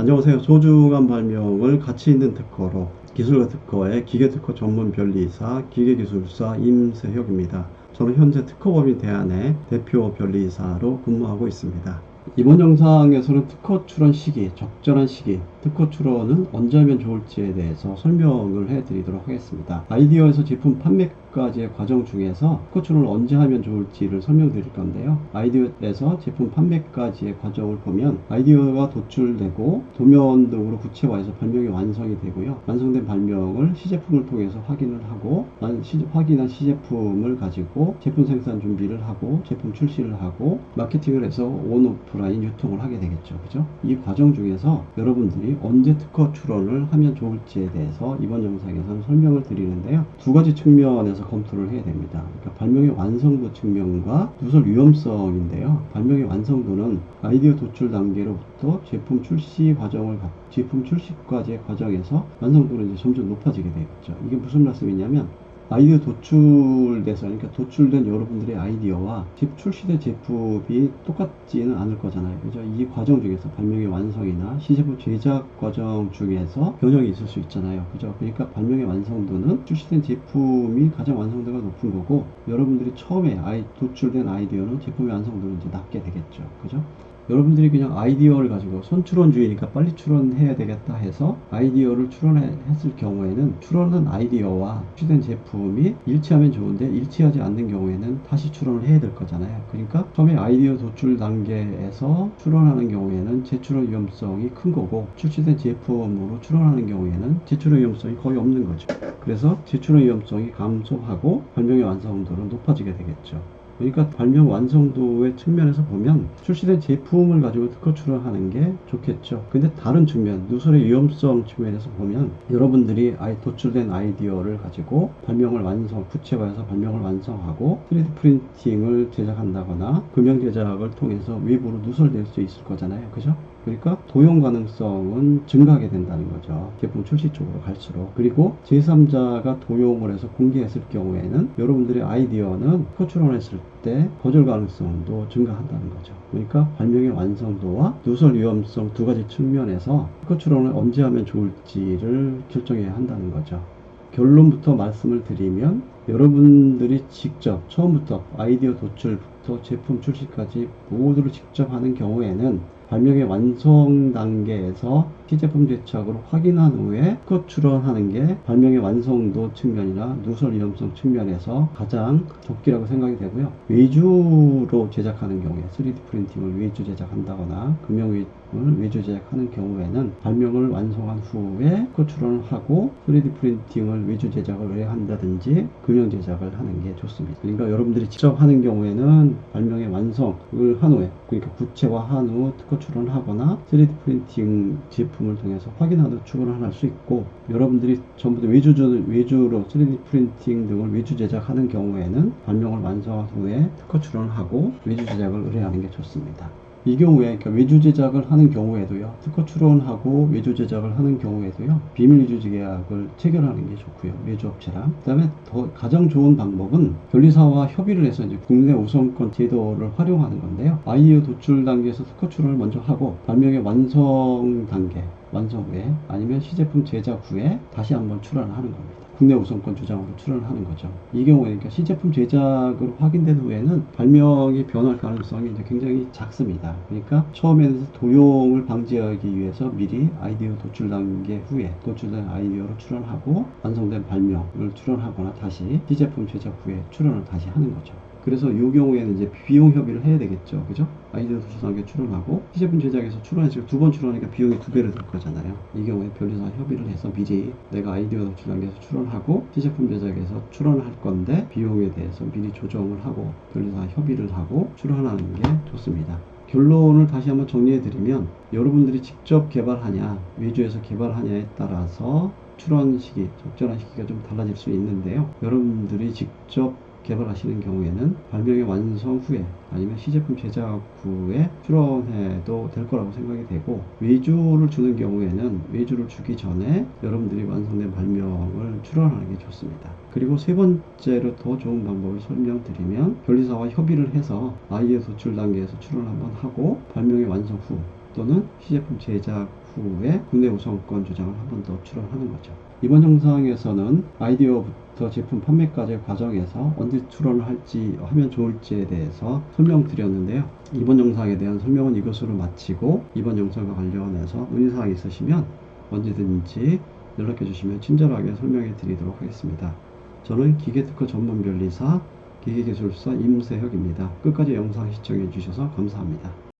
안녕하세요. 소중한 발명을 가치 있는 특허로 기술과 특허의 기계특허 전문 변리사 기계기술사 임세혁입니다. 저는 현재 특허법인 대안의 대표 변리사로 근무하고 있습니다. 이번 영상에서는 특허 출원 시기, 적절한 시기, 특허 출원은 언제 하면 좋을지에 대해서 설명을 해드리도록 하겠습니다. 아이디어에서 제품 판매까지의 과정 중에서 특허 출원을 언제 하면 좋을지를 설명드릴 건데요. 아이디어에서 제품 판매까지의 과정을 보면 아이디어가 도출되고 도면 등으로 구체화해서 발명이 완성이 되고요. 완성된 발명을 시제품을 통해서 확인을 하고 확인한 시제품을 가지고 제품 생산 준비를 하고 제품 출시를 하고 마케팅을 해서 온 오프라인 유통을 하게 되겠죠. 그죠? 이 과정 중에서 여러분들이 언제 특허 출원을 하면 좋을지에 대해서 이번 영상에서는 설명을 드리는데요. 두 가지 측면에서 검토를 해야 됩니다. 그러니까 발명의 완성도 측면과 누설 위험성인데요. 발명의 완성도는 아이디어 도출 단계로부터 제품 출시 과정을 가- 제품 출시까지의 과정에서 완성도는 이제 점점 높아지게 되겠죠. 이게 무슨 말씀이냐면 아이디어 도출돼서 그러니까 도출된 여러분들의 아이디어와 집 출시된 제품이 똑같지는 않을 거잖아요. 그죠? 이 과정 중에서 발명의 완성이나 시제품 제작 과정 중에서 변형이 있을 수 있잖아요. 그죠? 그러니까 발명의 완성도는 출시된 제품이 가장 완성도가 높은 거고 여러분들이 처음에 아이, 도출된 아이디어는 제품의 완성도는 이제 낮게 되겠죠. 그죠? 여러분들이 그냥 아이디어를 가지고 손출원주의니까 빨리 출원해야 되겠다 해서 아이디어를 출원했을 경우에는 출원한 아이디어와 출시된 제품이 일치하면 좋은데 일치하지 않는 경우에는 다시 출원을 해야 될 거잖아요. 그러니까 처음에 아이디어 도출 단계에서 출원하는 경우에는 재출원 위험성이 큰 거고 출시된 제품으로 출원하는 경우에는 재출원 위험성이 거의 없는 거죠. 그래서 재출원 위험성이 감소하고 발명의 완성도는 높아지게 되겠죠. 그러니까 발명 완성도의 측면에서 보면 출시된 제품을 가지고 특허 출원하는 게 좋겠죠. 근데 다른 측면, 누설의 위험성 측면에서 보면 여러분들이 아이 도출된 아이디어를 가지고 발명을 완성, 구체화해서 발명을 완성하고 3D 프린팅을 제작한다거나 금형 제작을 통해서 외부로 누설될 수 있을 거잖아요. 그죠? 그러니까 도용 가능성은 증가하게 된다는 거죠. 제품 출시 쪽으로 갈수록. 그리고 제3자가 도용을 해서 공개했을 경우에는 여러분들의 아이디어는 허출원했을 때 거절 가능성도 증가한다는 거죠. 그러니까 발명의 완성도와 누설 위험성 두 가지 측면에서 허출원을 언제 하면 좋을지를 결정해야 한다는 거죠. 결론부터 말씀을 드리면 여러분들이 직접 처음부터 아이디어 도출부터 제품 출시까지 모두를 직접 하는 경우에는 발명의 완성 단계에서 시제품 제작으로 확인한 후에 특허 출원하는 게 발명의 완성도 측면이나 누설 위험성 측면에서 가장 적기라고 생각이 되고요. 외주로 제작하는 경우에 3D 프린팅을 외주 제작한다거나 금형을 외주 제작하는 경우에는 발명을 완성한 후에 특허 출원을 하고 3D 프린팅을 외주 제작을 의뢰한다든지 금형 제작을 하는 게 좋습니다. 그러니까 여러분들이 직접 하는 경우에는 발명의 완성을 한 후에 그러니까 구체화한 후 특허 출원을 하거나 3D 프린팅 제품 을 통해서 확인하는 후 출원을 할 수 있고 여러분들이 전부 다 외주, 외주로 3D 프린팅 등을 외주 제작하는 경우에는 발명을 완성한 후에 특허 출원을 하고 외주 제작을 의뢰하는 게 좋습니다. 이 경우에 그러니까 외주 제작을 하는 경우에도요 특허 출원하고 외주 제작을 하는 경우에도요 비밀 유지 계약을 체결하는 게 좋고요 외주 업체랑 그다음에 더 가장 좋은 방법은 변리사와 협의를 해서 이제 국내 우선권 제도를 활용하는 건데요 아이디어 도출 단계에서 특허 출원을 먼저 하고 발명의 완성 단계 완성 후에 아니면 시제품 제작 후에 다시 한번 출원을 하는 겁니다. 국내 우선권 주장으로 출원을 하는 거죠. 이 경우에 그러니까 시제품 제작으로 확인된 후에는 발명이 변할 가능성이 이제 굉장히 작습니다. 그러니까 처음에는 도용을 방지하기 위해서 미리 아이디어 도출 단계 후에 도출된 아이디어로 출원하고 완성된 발명을 출원하거나 다시 시제품 제작 후에 출원을 다시 하는 거죠. 그래서 이 경우에는 이제 비용 협의를 해야 되겠죠. 그죠? 아이디어 단계 출원하고 시제품 제작에서 출원해서 두번 출원하니까 비용이 두 배로 들 거잖아요. 이 경우에 변리사 협의를 해서 미리 내가 아이디어 도출 단계에서 출원하고 시제품 제작에서 출원을 할 건데 비용에 대해서 미리 조정을 하고 변리사 협의를 하고 출원하는 게 좋습니다. 결론을 다시 한번 정리해 드리면 여러분들이 직접 개발하냐 외주에서 개발하냐에 따라서 출원 시기 적절한 시기가 좀 달라질 수 있는데요 여러분들이 직접 개발하시는 경우에는 발명의 완성 후에 아니면 시제품 제작 후에 출원해도 될 거라고 생각이 되고 외주를 주는 경우에는 외주를 주기 전에 여러분들이 완성된 발명을 출원하는 게 좋습니다. 그리고 세 번째로 더 좋은 방법을 설명드리면 변리사와 협의를 해서 아이디어 도출 단계에서 출원 한번 하고 발명의 완성 후 또는 시제품 제작 후에 국내 우선권 주장을 한 번 더 출원하는 거죠. 이번 영상에서는 아이디어부터 제품 판매까지의 과정에서 언제 출원을 할지 하면 좋을지에 대해서 설명드렸는데요. 이번 영상에 대한 설명은 이것으로 마치고 이번 영상과 관련해서 문의사항 있으시면 언제든지 연락해 주시면 친절하게 설명해 드리도록 하겠습니다. 저는 기계특허 전문 변리사 기계기술사 임세혁입니다. 끝까지 영상 시청해 주셔서 감사합니다.